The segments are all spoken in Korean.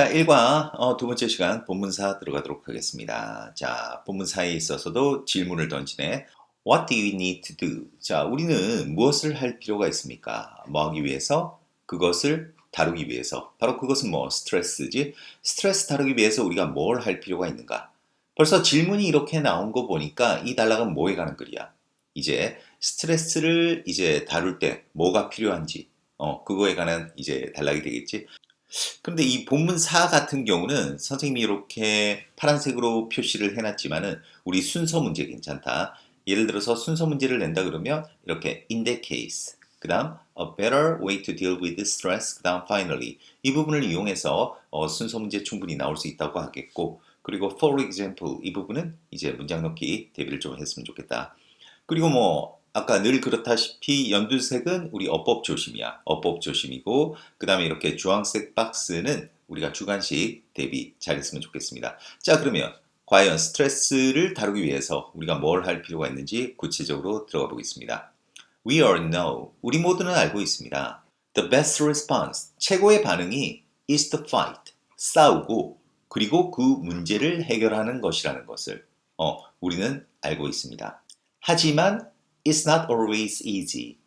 자, 1과 어, 두 번째 시간 본문사 들어가도록 하겠습니다. 자, 본문사에 있어서도 질문을 던지네. What do you need to do? 자, 우리는 무엇을 할 필요가 있습니까? 뭐 하기 위해서? 그것을 다루기 위해서. 바로 그것은 뭐 스트레스지. 스트레스 다루기 위해서 우리가 뭘 할 필요가 있는가? 벌써 질문이 이렇게 나온 거 보니까 이 단락은 뭐에 가는 글이야? 이제 스트레스를 이제 다룰 때 뭐가 필요한지, 어, 그거에 관한 이제 단락이 되겠지. 그런데 이 본문 4 같은 경우는 선생님이 이렇게 파란색으로 표시를 해놨지만은 우리 순서 문제 괜찮다. 예를 들어서 순서 문제를 낸다 그러면 이렇게 in that case, 그 다음 a better way to deal with stress, 그 다음 finally 이 부분을 이용해서 어, 순서 문제 충분히 나올 수 있다고 하겠고 그리고 for example 이 부분은 이제 문장 넣기 대비를 좀 했으면 좋겠다. 그리고 뭐 아까 늘 그렇다시피 연두색은 우리 어법 조심이야. 어법 조심이고 그 다음에 이렇게 주황색 박스는 우리가 주관식 대비 잘 했으면 좋겠습니다. 자 그러면 과연 스트레스를 다루기 위해서 우리가 뭘 할 필요가 있는지 구체적으로 들어가 보겠습니다. We all know. 우리 모두는 알고 있습니다. The best response. 최고의 반응이 is to fight. 싸우고 그리고 그 문제를 해결하는 것이라는 것을 어, 우리는 알고 있습니다. 하지만 it's not always easy.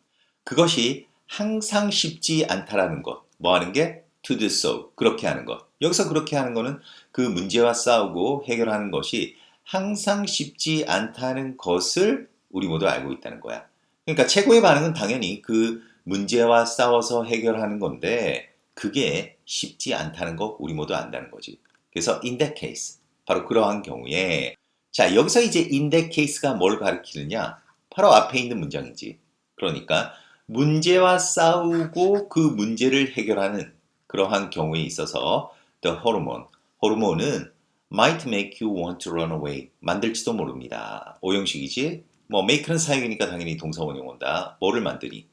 그것이 항상 쉽지 않다라는 것. 뭐 하는 게 to do so. 그렇게 하는 것. 여기서 그렇게 하는 거는 그 문제와 싸우고 해결하는 것이 항상 쉽지 않다는 것을 우리 모두 알고 있다는 거야. 그러니까 최고의 반응은 당연히 그 문제와 싸워서 해결하는 건데 그게 쉽지 않다는 거 우리 모두 안다는 거지. 그래서 in that case 바로 그러한 경우에 자 여기서 이제 in that case가 뭘 가리키느냐 바로 앞에 있는 문장이지. 그러니까 문제와 싸우고 그 문제를 해결하는 그러한 경우에 있어서 the hormone, 호르몬은 might make you want to run away 만들지도 모릅니다. 오형식이지. 뭐 make는 사역이니까 당연히 동사원형 온다. 뭐를 만드니?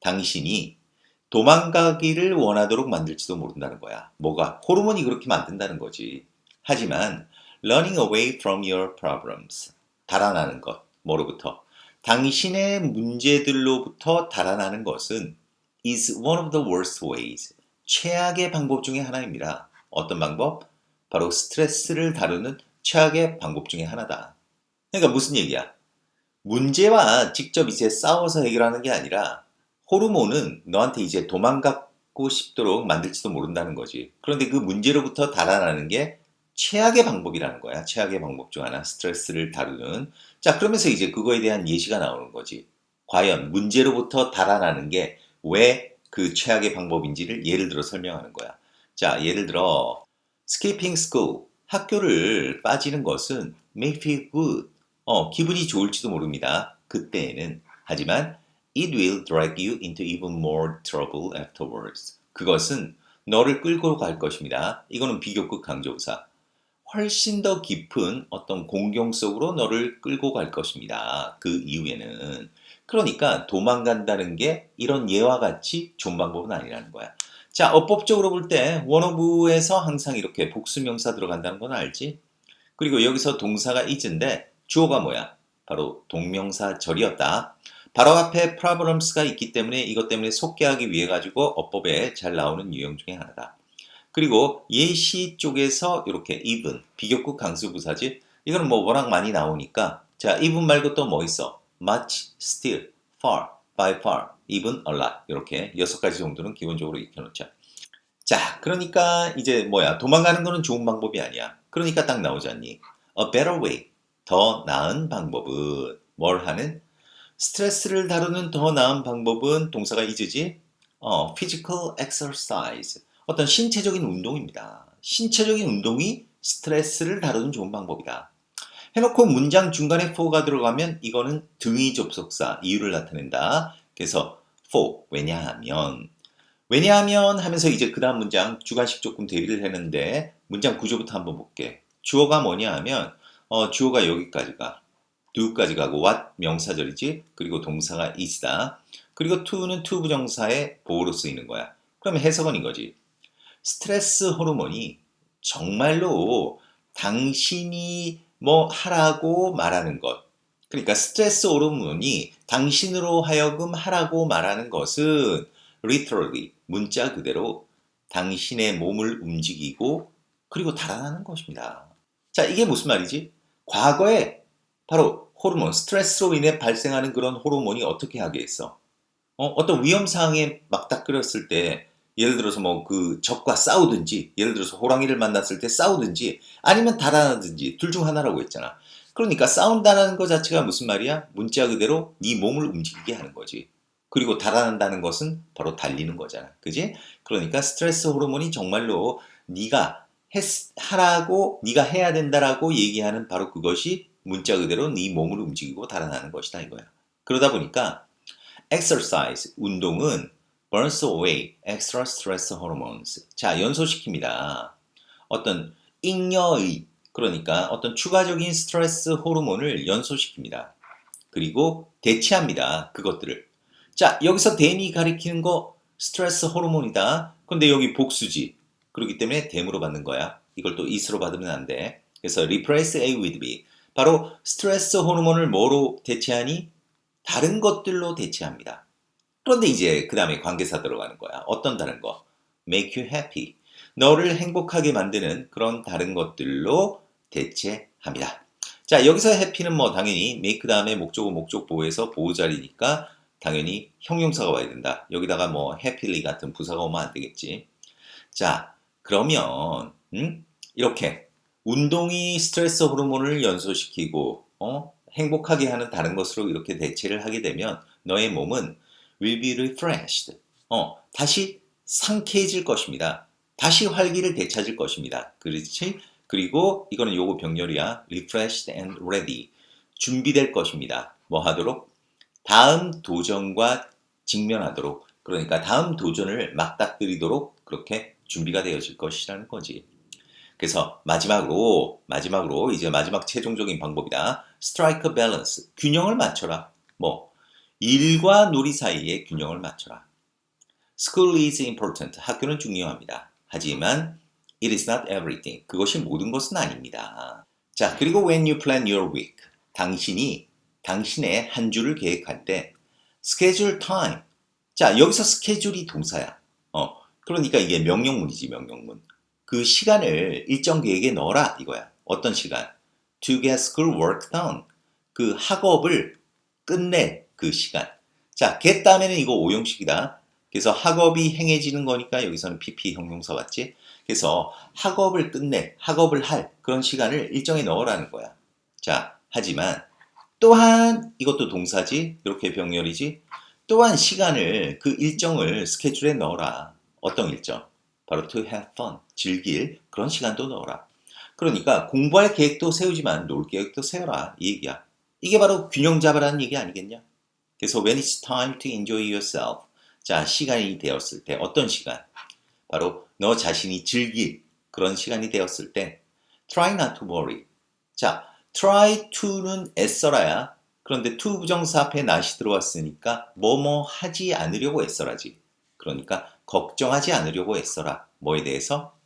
당신이 도망가기를 원하도록 만들지도 모른다는 거야. 뭐가? 호르몬이 그렇게 만든다는 거지. 하지만 running away from your problems 달아나는 것 뭐로부터 당신의 문제들로부터 달아나는 것은 is one of the worst ways 최악의 방법 중에 하나입니다. 어떤 방법? 바로 스트레스를 다루는 최악의 방법 중에 하나다. 그러니까 무슨 얘기야? 문제와 직접 이제 싸워서 해결하는 게 아니라 호르몬은 너한테 이제 도망가고 싶도록 만들지도 모른다는 거지. 그런데 그 문제로부터 달아나는 게 최악의 방법이라는 거야. 최악의 방법 중 하나. 스트레스를 다루는. 자, 그러면서 이제 그거에 대한 예시가 나오는 거지. 과연 문제로부터 달아나는 게 왜 그 최악의 방법인지를 예를 들어 설명하는 거야. 자, 예를 들어 skipping school 학교를 빠지는 것은 make feel good. 어, 기분이 좋을지도 모릅니다. 그때에는 하지만 it will drag you into even more trouble afterwards. 그것은 너를 끌고 갈 것입니다. 이거는 비교급 강조사. 훨씬 더 깊은 어떤 공경 속으로 너를 끌고 갈 것입니다. 그 이후에는. 그러니까 도망간다는 게 이런 예와 같이 좋은 방법은 아니라는 거야. 자, 어법적으로 볼 때 원어부에서 항상 이렇게 복수명사 들어간다는 건 알지? 그리고 여기서 동사가 is인데 주어가 뭐야? 바로 동명사절이었다. 바로 앞에 problems가 있기 때문에 이것 때문에 속개하기 위해 가지고 어법에 잘 나오는 유형 중에 하나다. 그리고 예시 쪽에서 이렇게 even 비교급 강수 부사지 이거는 뭐 워낙 많이 나오니까 자 even 말고 또 뭐 있어? much, still, far, by far, even, a lot 이렇게 여섯 가지 정도는 기본적으로 익혀놓자. 자 그러니까 이제 뭐야 도망가는 거는 좋은 방법이 아니야. 그러니까 딱 나오지 않니? A better way 더 나은 방법은 뭘 하는? 스트레스를 다루는 더 나은 방법은 동사가 이즈지? 어, physical exercise 어떤 신체적인 운동입니다. 신체적인 운동이 스트레스를 다루는 좋은 방법이다. 해놓고 문장 중간에 for가 들어가면 이거는 등위 접속사 이유를 나타낸다. 그래서 for 왜냐하면 왜냐하면 하면서 이제 그 다음 문장 주관식 조금 대비를 했는데 문장 구조부터 한번 볼게. 주어가 뭐냐 하면 어, 주어가 여기까지 가 do까지 가고 what 명사절이지 그리고 동사가 is다. 그리고 to는 to 부정사의 보호로 쓰이는 거야. 그러면 해석은 이거지. 스트레스 호르몬이 정말로 당신이 뭐 하라고 말하는 것. 그러니까 스트레스 호르몬이 당신으로 하여금 하라고 말하는 것은 literally 문자 그대로 당신의 몸을 움직이고 그리고 달아나는 것입니다. 자, 이게 무슨 말이지? 과거에 바로 호르몬, 스트레스로 인해 발생하는 그런 호르몬이 어떻게 하게 했어? 어, 어떤 위험 상황에 막닥 끓였을 때 예를 들어서 뭐 그 적과 싸우든지 예를 들어서 호랑이를 만났을 때 싸우든지 아니면 달아나든지 둘 중 하나라고 했잖아. 그러니까 싸운다는 것 자체가 무슨 말이야? 문자 그대로 네 몸을 움직이게 하는 거지. 그리고 달아난다는 것은 바로 달리는 거잖아. 그지? 그러니까 스트레스 호르몬이 정말로 네가 했, 하라고 네가 해야 된다라고 얘기하는 바로 그것이 문자 그대로 네 몸을 움직이고 달아나는 것이다 이거야. 그러다 보니까 exercise 운동은 burns away extra stress hormones. 자, 연소시킵니다. 어떤 잉여의 그러니까 어떤 추가적인 스트레스 호르몬을 연소시킵니다. 그리고 대체합니다. 그것들을. 자, 여기서 댐이 가리키는 거 스트레스 호르몬이다. 근데 여기 복수지. 그렇기 때문에 댐으로 받는 거야. 이걸 또 is로 받으면 안 돼. 그래서 replace A with B. 바로 스트레스 호르몬을 뭐로 대체하니? 다른 것들로 대체합니다. 그런데 이제 그 다음에 관계사 들어가는 거야. 어떤 다른 거? make you happy. 너를 행복하게 만드는 그런 다른 것들로 대체합니다. 자, 여기서 해피는 뭐 당연히 make 다음에 목적어 목적 보호에서 보호자리니까 당연히 형용사가 와야 된다. 여기다가 뭐 happily 같은 부사가 오면 안 되겠지. 자, 그러면 음? 이렇게 운동이 스트레스 호르몬을 연소시키고 어? 행복하게 하는 다른 것으로 이렇게 대체를 하게 되면 너의 몸은 will be refreshed. 어, 다시 상쾌해질 것입니다. 다시 활기를 되찾을 것입니다. 그렇지? 그리고 이거는 요거 병렬이야. refreshed and ready. 준비될 것입니다. 뭐 하도록? 다음 도전과 직면하도록. 그러니까 다음 도전을 맞닥뜨리도록 그렇게 준비가 되어질 것이라는 거지. 그래서 마지막으로 마지막으로 이제 마지막 최종적인 방법이다. strike balance. 균형을 맞춰라. 뭐 일과 놀이 사이에 균형을 맞춰라. School is important. 학교는 중요합니다. 하지만 it is not everything. 그것이 모든 것은 아닙니다. 자, 그리고 when you plan your week. 당신이 당신의 한 주를 계획할 때 schedule time. 자, 여기서 스케줄이 동사야. 어, 그러니까 이게 명령문이지, 명령문. 그 시간을 일정 계획에 넣어라 이거야. 어떤 시간? To get school work done. 그 학업을 끝내 그 시간. 자, get 다음에는 이거 오형식이다. 그래서 학업이 행해지는 거니까 여기서는 PP 형용사 맞지? 그래서 학업을 끝내, 학업을 할 그런 시간을 일정에 넣으라는 거야. 자, 하지만 또한 이것도 동사지, 이렇게 병렬이지. 또한 시간을 그 일정을 스케줄에 넣어라. 어떤 일정? 바로 to have fun, 즐길 그런 시간도 넣어라. 그러니까 공부할 계획도 세우지만 놀 계획도 세워라 이 얘기야. 이게 바로 균형 잡으라는 얘기 아니겠냐? 그래서 when it's time to enjoy yourself. 자, 시간이 되었을 때 어떤 시간? 바로 너 자신이 즐길 그런 시간이 되었을 때 try not to worry. 자, try to는 애써라야. 그런데 to 부정사 앞에 not이 들어왔으니까 뭐뭐 하지 않으려고 애써라지. 그러니까 걱정하지 않으려고 애써라. 뭐에 대해서?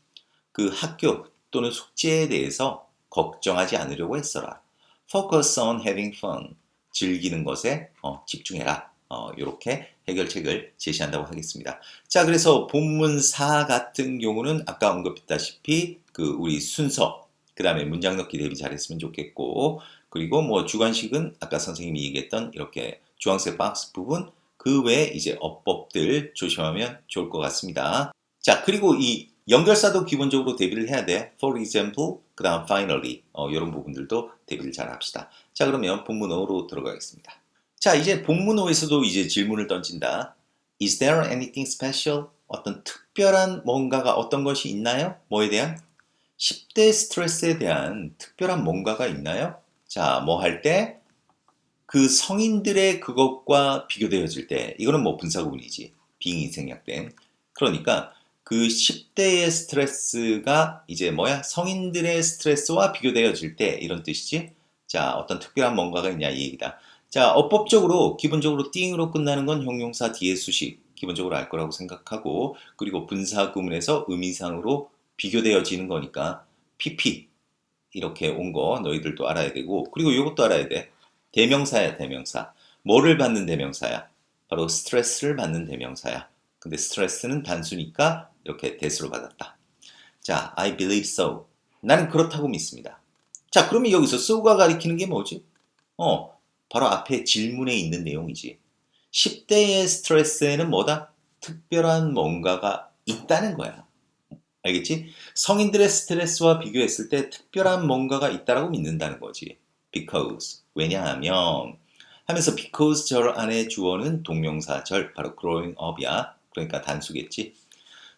그 학교 또는 숙제에 대해서 걱정하지 않으려고 애써라. Focus on having fun. 즐기는 것에 어, 집중해라. 어, 이렇게 해결책을 제시한다고 하겠습니다. 자, 그래서 본문 4 같은 경우는 아까 언급했다시피 그 우리 순서, 그 다음에 문장 넣기 대비 잘했으면 좋겠고, 그리고 뭐 주관식은 아까 선생님이 얘기했던 이렇게 주황색 박스 부분, 그 외에 이제 어법들 조심하면 좋을 것 같습니다. 자, 그리고 이 연결사도 기본적으로 대비를 해야 돼. For example, 그 다음 finally, 어, 이런 부분들도 대비를 잘 합시다. 자, 그러면 본문어로 들어가겠습니다. 자, 이제 본문어에서도 이제 질문을 던진다. Is there anything special? 어떤 특별한 뭔가가 어떤 것이 있나요? 뭐에 대한? 10대 스트레스에 대한 특별한 뭔가가 있나요? 자, 뭐 할 때? 그 성인들의 그것과 비교되어질 때, 이거는 뭐 분사구문이지. 빙이 생략된. 그러니까 그 10대의 스트레스가 이제 뭐야? 성인들의 스트레스와 비교되어질 때, 이런 뜻이지. 자, 어떤 특별한 뭔가가 있냐 이 얘기다. 자, 어법적으로 기본적으로 띵으로 끝나는 건 형용사 뒤에 수식 기본적으로 알 거라고 생각하고 그리고 분사 구문에서 의미상으로 비교되어지는 거니까 PP 이렇게 온 거 너희들도 알아야 되고 그리고 이것도 알아야 돼. 대명사야 대명사. 뭐를 받는 대명사야? 바로 스트레스를 받는 대명사야. 근데 스트레스는 단수니까 이렇게 대수로 받았다. 자, I believe so. 나는 그렇다고 믿습니다. 자, 그러면 여기서 so가 가리키는 게 뭐지? 어, 바로 앞에 질문에 있는 내용이지. 10대의 스트레스에는 뭐다? 특별한 뭔가가 있다는 거야. 알겠지? 성인들의 스트레스와 비교했을 때 특별한 뭔가가 있다라고 믿는다는 거지. because. 왜냐하면 하면서 because 절 안에 주어는 동명사 절 바로 growing up이야. 그러니까 단수겠지.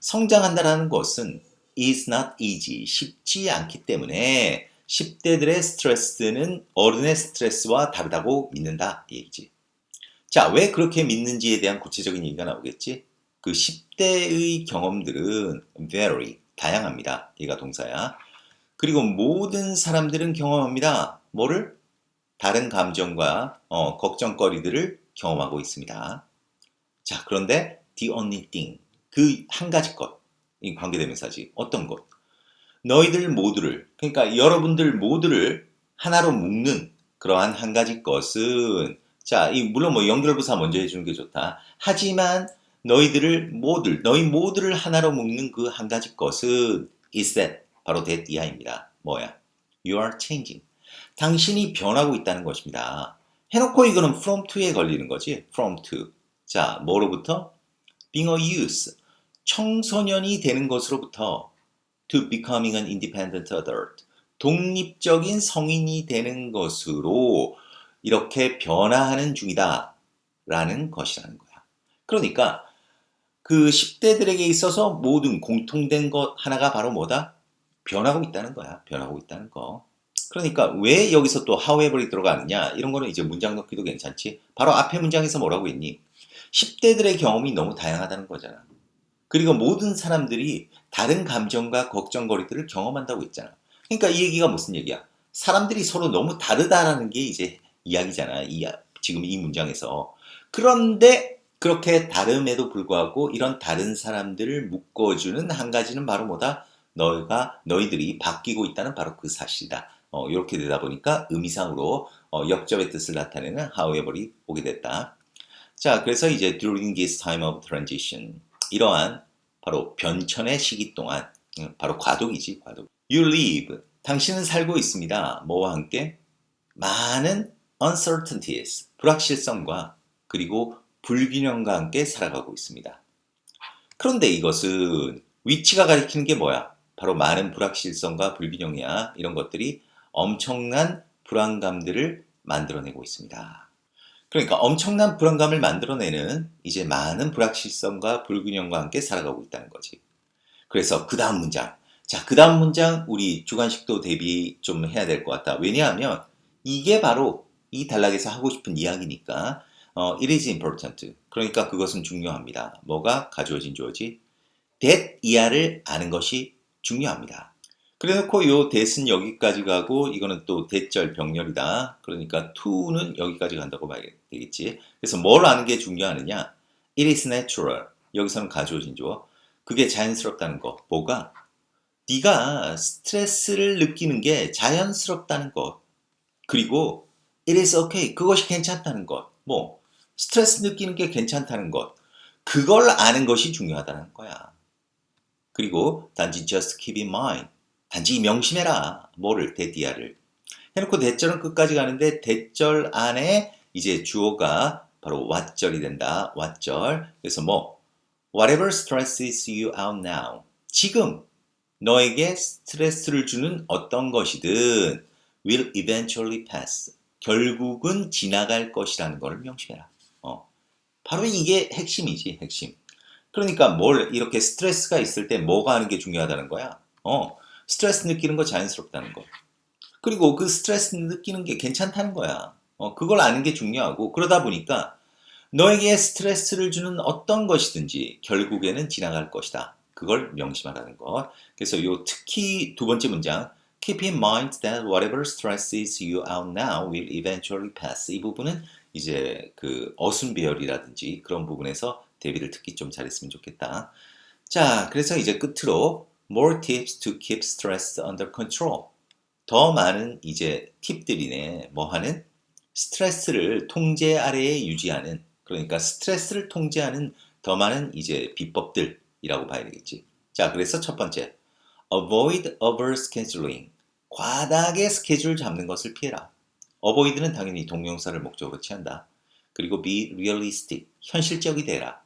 성장한다라는 것은 is not easy. 쉽지 않기 때문에 10대들의 스트레스는 어른의 스트레스와 다르다고 믿는다. 이 얘기지. 자, 왜 그렇게 믿는지에 대한 구체적인 얘기가 나오겠지? 그 10대의 경험들은 very 다양합니다. 얘가 동사야. 그리고 모든 사람들은 경험합니다. 뭐를? 다른 감정과 어, 걱정거리들을 경험하고 있습니다. 자, 그런데 the only thing 그 한 가지 것, 이 관계대명사지. 어떤 것? 너희들 모두를 그러니까 여러분들 모두를 하나로 묶는 그러한 한 가지 것은 자, 이 물론 뭐 연결부사 먼저 해주는 게 좋다. 하지만 너희들을 모두, 너희 모두를 하나로 묶는 그 한 가지 것은 is that 바로 that 이하입니다. 뭐야? You are changing. 당신이 변하고 있다는 것입니다. 해놓고 이거는 from to에 걸리는 거지. from to. 자, 뭐로부터? being a youth. 청소년이 되는 것으로부터 to becoming an independent adult. 독립적인 성인이 되는 것으로 이렇게 변화하는 중이다. 라는 것이라는 거야. 그러니까 그 10대들에게 있어서 모든 공통된 것 하나가 바로 뭐다? 변하고 있다는 거야. 변하고 있다는 거. 그러니까 왜 여기서 또 however이 들어가느냐? 이런 거는 이제 문장 넣기도 괜찮지. 바로 앞에 문장에서 뭐라고 했니? 10대들의 경험이 너무 다양하다는 거잖아. 그리고 모든 사람들이 다른 감정과 걱정거리들을 경험한다고 했잖아. 그러니까 이 얘기가 무슨 얘기야? 사람들이 서로 너무 다르다라는 게 이제 이야기잖아. 이, 지금 이 문장에서. 그런데 그렇게 다름에도 불구하고 이런 다른 사람들을 묶어주는 한 가지는 바로 뭐다? 너희가 너희들이 바뀌고 있다는 바로 그 사실이다. 어, 이렇게 되다 보니까 의미상으로 어, 역접의 뜻을 나타내는 however이 오게 됐다. 자, 그래서 이제 during this time of transition 이러한 바로 변천의 시기 동안 음, 바로 과도기지 과도. You live 당신은 살고 있습니다. 뭐와 함께 많은 uncertainties 불확실성과 그리고 불균형과 함께 살아가고 있습니다. 그런데 이것은 위치가 가리키는 게 뭐야? 바로 많은 불확실성과 불균형이야. 이런 것들이 엄청난 불안감들을 만들어내고 있습니다. 그러니까 엄청난 불안감을 만들어내는 이제 많은 불확실성과 불균형과 함께 살아가고 있다는 거지. 그래서 그 다음 문장. 자, 그 다음 문장 우리 주관식도 대비 좀 해야 될 것 같다. 왜냐하면 이게 바로 이 단락에서 하고 싶은 이야기니까 어, it is important. 그러니까 그것은 중요합니다. 뭐가 가주어진 주어지? that 이하를 아는 것이 중요합니다. 그래놓고 요 that은 여기까지 가고 이거는 또 that절 병렬이다. 그러니까 to는 여기까지 간다고 봐야 되겠지. 그래서 뭘 아는 게 중요하느냐? It is natural. 여기서는 가주어진 주어. 그게 자연스럽다는 거. 뭐가? 네가 스트레스를 느끼는 게 자연스럽다는 것. 그리고 it is okay. 그것이 괜찮다는 것. 뭐 스트레스 느끼는 게 괜찮다는 것. 그걸 아는 것이 중요하다는 거야. 그리고 단지 just keep in mind. 단지 명심해라. 뭐를 대디아를. 해놓고 대절은 끝까지 가는데 대절 안에 이제 주어가 바로 what절이 된다. what절. 그래서 뭐 whatever stresses you out now. 지금 너에게 스트레스를 주는 어떤 것이든 will eventually pass. 결국은 지나갈 것이라는 것을 명심해라. 어. 바로 이게 핵심이지, 핵심. 그러니까 뭘 이렇게 스트레스가 있을 때 뭐가 하는 게 중요하다는 거야? 어. 스트레스 느끼는 거 자연스럽다는 거. 그리고 그 스트레스 느끼는 게 괜찮다는 거야. 어, 그걸 아는 게 중요하고 그러다 보니까 너에게 스트레스를 주는 어떤 것이든지 결국에는 지나갈 것이다. 그걸 명심하라는 것. 그래서 요 특히 두 번째 문장 Keep in mind that whatever stresses you out now will eventually pass. 이 부분은 이제 그 어순 배열이라든지 그런 부분에서 대비를 특히 좀 잘했으면 좋겠다. 자, 그래서 이제 끝으로 more tips to keep stress under control. 더 많은 이제 팁들이네. 뭐 하는 스트레스를 통제 아래에 유지하는 그러니까 스트레스를 통제하는 더 많은 이제 비법들이라고 봐야 되겠지. 자, 그래서 첫 번째. avoid overscheduling. 과다하게 스케줄 잡는 것을 피해라. avoid는 당연히 동명사를 목적으로 취한다. 그리고 be realistic. 현실적이 되라.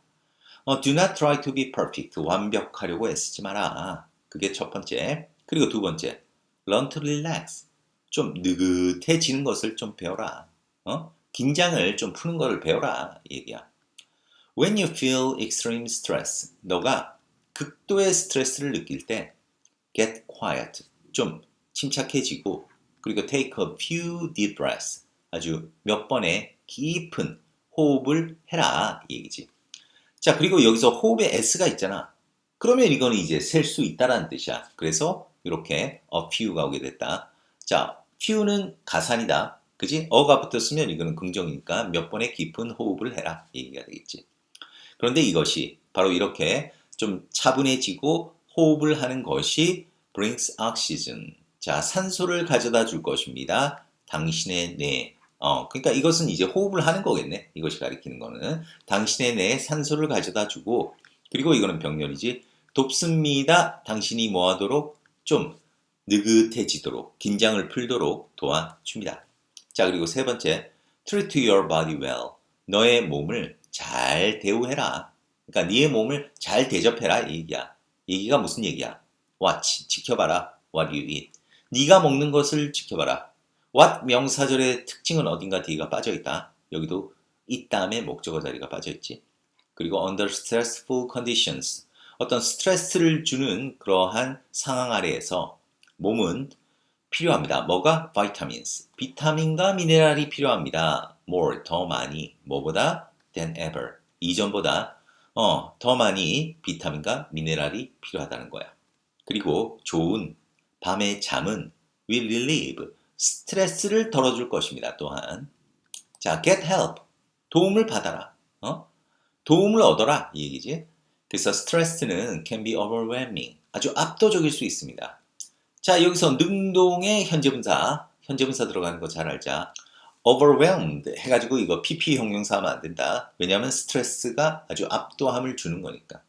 어, do not try to be perfect. 완벽하려고 애쓰지 마라. 그게 첫 번째. 그리고 두 번째. learn to relax. 좀 느긋해지는 것을 좀 배워라. 어? 긴장을 좀 푸는 것을 배워라. 이 얘기야. When you feel extreme stress, 너가 극도의 스트레스를 느낄 때 get quiet, 좀 침착해지고 그리고 take a few deep breaths, 아주 몇 번의 깊은 호흡을 해라 이 얘기지. 자 그리고 여기서 호흡에 s가 있잖아. 그러면 이거는 이제 셀 수 있다라는 뜻이야. 그래서 이렇게 a few가 오게 됐다. 자 few는 가산이다. 그지? 어가 붙었으면 이거는 긍정이니까 몇 번의 깊은 호흡을 해라 이 얘기가 되겠지. 그런데 이것이 바로 이렇게 좀 차분해지고 호흡을 하는 것이 brings oxygen. 자, 산소를 가져다 줄 것입니다. 당신의 뇌. 어, 그러니까 이것은 이제 호흡을 하는 거겠네. 이것이 가리키는 거는. 당신의 뇌에 산소를 가져다 주고, 그리고 이거는 병렬이지. 돕습니다. 당신이 뭐하도록 좀 느긋해지도록, 긴장을 풀도록 도와줍니다. 자, 그리고 세 번째. treat your body well. 너의 몸을 잘 대우해라. 그러니까 네의 몸을 잘 대접해라 이 얘기야. 얘기가 무슨 얘기야? watch 지켜봐라. what you eat. 네가 먹는 것을 지켜봐라. what 명사절의 특징은 어딘가 뒤가 빠져 있다. 여기도 이 다음에 목적어 자리가 빠져 있지. 그리고 under stressful conditions 어떤 스트레스를 주는 그러한 상황 아래에서 몸은 필요합니다. 뭐가? vitamins. 비타민과 미네랄이 필요합니다. more 더 많이 뭐보다 than ever. 이전보다 어, 더 많이 비타민과 미네랄이 필요하다는 거야. 그리고 좋은 밤의 잠은 will relieve 스트레스를 덜어줄 것입니다. 또한 자, get help 도움을 받아라. 어? 도움을 얻어라 이 얘기지. 그래서 스트레스는 can be overwhelming 아주 압도적일 수 있습니다. 자, 여기서 능동의 현재 분사 현재 분사 들어가는 거 잘 알자. overwhelmed 해가지고 이거 pp 형용사 하면 안 된다. 왜냐하면 스트레스가 아주 압도함을 주는 거니까.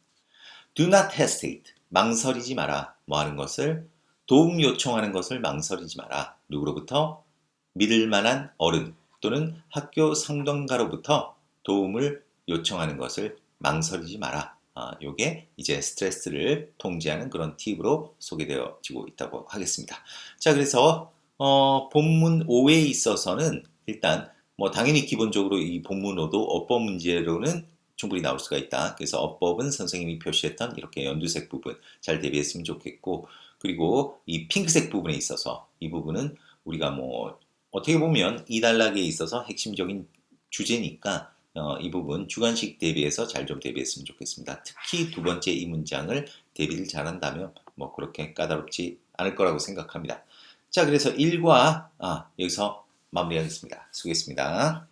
do not hesitate. 망설이지 마라. 뭐 하는 것을 도움 요청하는 것을 망설이지 마라. 누구로부터? 믿을 만한 어른 또는 학교 상담가로부터 도움을 요청하는 것을 망설이지 마라. 아, 요게 이제 스트레스를 통제하는 그런 팁으로 소개되어지고 있다고 하겠습니다. 자, 그래서 어, 본문 5에 있어서는 일단 뭐 당연히 기본적으로 이 본문어도 어법 문제로는 충분히 나올 수가 있다. 그래서 어법은 선생님이 표시했던 이렇게 연두색 부분 잘 대비했으면 좋겠고 그리고 이 핑크색 부분에 있어서 이 부분은 우리가 뭐 어떻게 보면 이 단락에 있어서 핵심적인 주제니까 어, 이 부분 주관식 대비해서 잘 좀 대비했으면 좋겠습니다. 특히 두 번째 이 문장을 대비를 잘한다면 뭐 그렇게 까다롭지 않을 거라고 생각합니다. 자, 그래서 1과 아, 여기서 마무리하겠습니다. 수고했습니다.